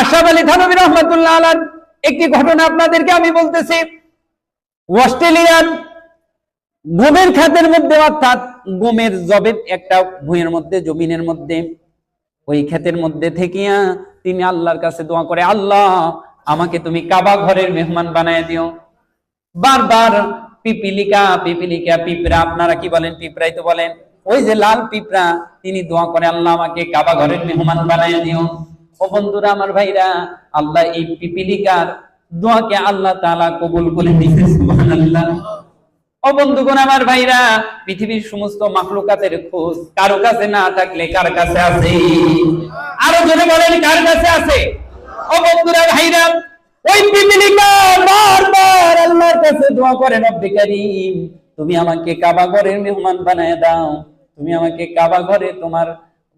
আশরাফ আলী থানবী রহমতুল্লাহ আলার একটি ঘটনা আপনাদেরকে আমি বলতেছি। অস্ট্রেলিয়ার গমের খাতের মধ্যে, অর্থাৎ গমের জবের একটা ভুঁইয়ের মধ্যে, জমিনের মধ্যে, ওই ক্ষেতের মধ্যে থেকিয়া তিনি আল্লাহর কাছে দোয়া করে, আল্লাহ, আমাকে তুমি কাবা ঘরের মেহমান বানায় দিও। বারবার পিপিলিকা পিপিলিকা, পিঁপড়া, আপনারা কি বলেন, পিঁপড়াই তো বলেন। ওই যে লাল পিঁপড়া, তিনি দোয়া করে, আল্লাহ, আমাকে কাবা ঘরের মেহমান বানায় দিও। ও বন্ধুরা আমার ভাইরা, আল্লাহ এই পিপিলিকার দোয়াকে আল্লাহ তাআলা কবুল করে সুবহানাল্লাহ। ও বন্ধুগণ আমার ভাইরা, পৃথিবীর সমস্ত মাখলুকাতের খোঁজ কারও কাছে না থাকলে কার কাছে আছে? আরও বলেন, কার কাছে আছে? ও বন্ধুরা, ভাইরা, ওই পিপিলিকা বারবার আল্লাহর কাছে দোয়া করে রব্বে কারীম। তুমি আমাকে কাবা ঘরের মেহমান বানায় দাও, তুমি আমাকে কাবা ঘরে তোমার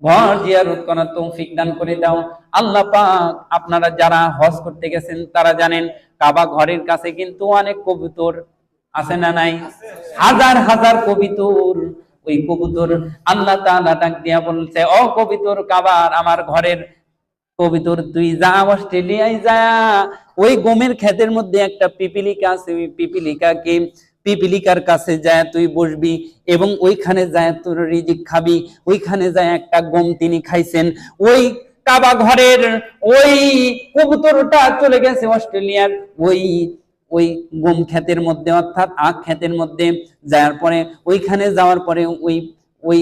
ঘর জিয়ারত করার তৌফিক দান করে দাও। আল্লাহ পাক আপনারা যারা হজ করতে গেছেন, তারা জানেন কাবা ঘরের কাছে কিন্তু অনেক কবুতর আছে না নাই? হাজার হাজার কবিতর। ওই কবুতর আল্লাহ তাআলা দিয়া বলছে, ও কবিতর কাবার, আমার ঘরের কবিতর, তুই যা অস্ট্রেলিয়ায় যা। ওই গমের ক্ষেতের মধ্যে একটা পিপিলিকা আছে, ওই পিপিলিকাকে পিপিলিকার কাছে যায়, তুই বসবি এবং ওইখানে যায়, তোর রিজিক খাবি। ওইখানে যায় একটা গম তিনি খাইছেন। ওই কাবা ঘরের ওই কবুতরটা চলে গেছে অস্ট্রেলিয়ার। ওই ওই গম ক্ষেতের মধ্যে অর্থাৎ আখ ক্ষেতের মধ্যে যাওয়ার পরে, ওইখানে যাওয়ার পরে ওই ওই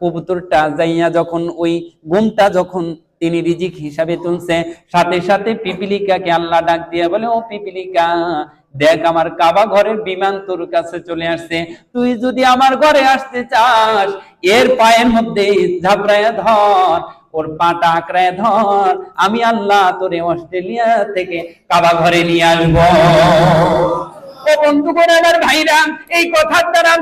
কবুতরটা যাইয়া যখন ওই গমটা যখন তিনি রিজিক হিসাবে তুলছে সাথে সাথে পিপিলিকাকে আল্লাহ ডাক দিয়ে বলে, ও পিপিলিকা, দেখ আমার কাবা ঘরের বিমান তোর কাছে চলে আসছে। তুই যদি আমার ঘরে আসতে চাস, এর পায়ের মধ্যে ঝাপড়ায় ধর, ওর পাটা আঁকড়ায় ধর, আমি আল্লাহ তোরে অস্ট্রেলিয়া থেকে কাবা ঘরে নিয়ে আসব। ও বন্ধুগণ, আমার ভাইরা, এই কথার দ্বারা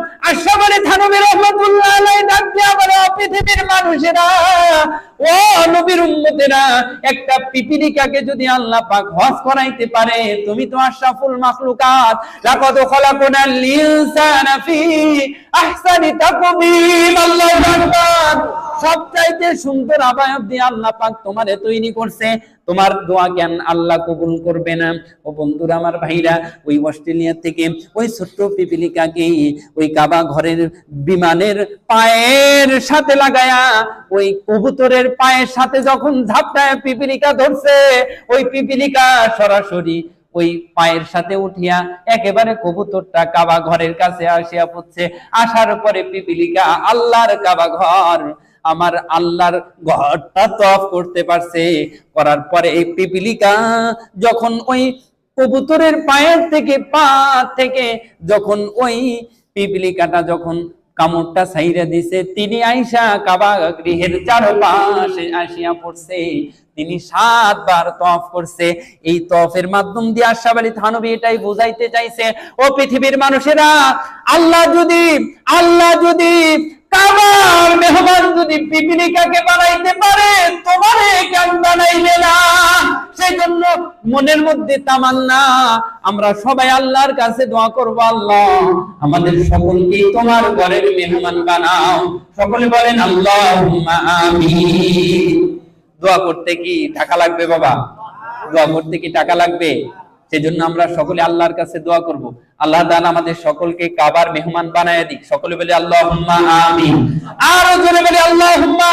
সবচাইতে সুন্দর আবায়াত দিয়ে আল্লাহ পাক তোমারে তৈরি করছে। তোমার দোয়া জ্ঞান আল্লাহ কবুল করবে না। ও বন্ধুরা, আমার ভাইরা, ওই অস্ট্রেলিয়া থেকে ওই ছোট্ট পিপিলিকাকে, ওই কাবা ঘরের বিমানের পায়ের সাথে লাগায়া, ওই কবুতরের পায়ের সাথে যখন ঝাপটায় পিপিলিকা ধরছে, ওই পিপিলিকা সরাসরি ওই পায়ের সাথে উঠিয়া একেবারে কবুতরটা কাবা ঘরের কাছে আসিয়া পড়ছে। আসার পরে পিপিলিকা, আল্লাহর কাবা ঘর, আমার আল্লাহর ঘরটা তফ করতে পারছে। করার পরে এই পিপিলিকা যখন ওই কবুতরের পায়ের থেকে পা থেকে যখন ওই পিপিলিকাটা যখন কামড়টা সাইরা দিছে, তিনি আইসা কাবা গৃহের চারপাশে আসিয়া পড়ছে। তিনি সাতবার তফ করছে। এই তফের মাধ্যম দিয়ে আশরাফ আলী থানবী এটাই বুঝাইতে চাইছে, ও পৃথিবীর মানুষেরা, আল্লাহ যদি আল্লাহ যদি কাবার মেহমান যদি পিপিলিকাকে বানাইতে পারে, তোমারে কেন বানাইলে না? সেই জন্য মনের মধ্যে তামান্না, আমরা সবাই আল্লাহর কাছে দোয়া করব, আল্লাহ। আমাদের সকলকে তোমার ঘরের মেহমান বানাও। সকলে বলেন আল্লাহ দোয়া করতে কি টাকা লাগবে বাবা? দোয়া করতে কি টাকা লাগবে? সেজন্য আমরা সকলে আল্লাহর কাছে দোয়া করব। আল্লাহ তাআলা আমাদের সকলকে কাবার মেহমান বানায় দিক। সকলে বলে, আল্লাহুম্মা আমিন। আর জোরে বলে, আল্লাহুম্মা